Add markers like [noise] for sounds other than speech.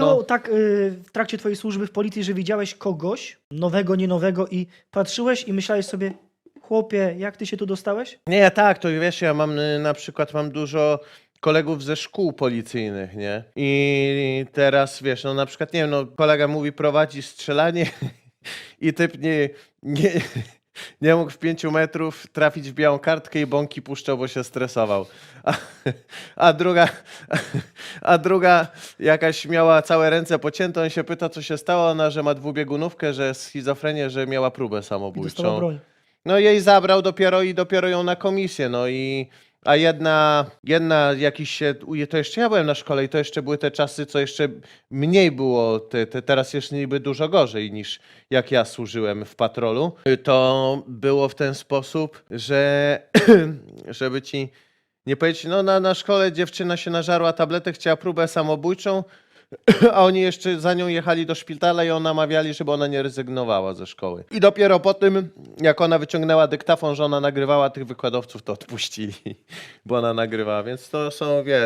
Było tak y, w trakcie twojej służby w policji, że widziałeś kogoś, nowego, nie nowego i patrzyłeś i myślałeś sobie, chłopie, jak ty się tu dostałeś? Nie, tak, to wiesz, ja mam y, na przykład mam dużo kolegów ze szkół policyjnych, nie? I teraz wiesz, no na przykład, nie wiem, no kolega mówi prowadzi strzelanie [laughs] i typ nie, nie, nie mógł w pięciu metrów trafić w białą kartkę i bąki puszczał, bo się stresował. A, a druga, a druga jakaś miała całe ręce pocięte, on się pyta, co się stało, ona, że ma dwubiegunówkę, że schizofrenię, że miała próbę I dostała samobójczą. broń. No jej zabrał dopiero i dopiero ją na komisję, no i a jedna, jedna jakiś to jeszcze ja byłem na szkole i to jeszcze były te czasy, co jeszcze mniej było, te, te, teraz jest niby dużo gorzej niż jak ja służyłem w patrolu. To było w ten sposób, że [clears throat] żeby ci nie powiedzieć, no na, na szkole dziewczyna się nażarła tabletek, chciała próbę samobójczą, [laughs] a oni jeszcze za nią jechali do szpitala i ją namawiali, żeby ona nie rezygnowała ze szkoły. I dopiero po tym, jak ona wyciągnęła dyktafon, że ona nagrywała tych wykładowców, to odpuścili, [laughs] bo ona nagrywała. Więc to są, wiesz,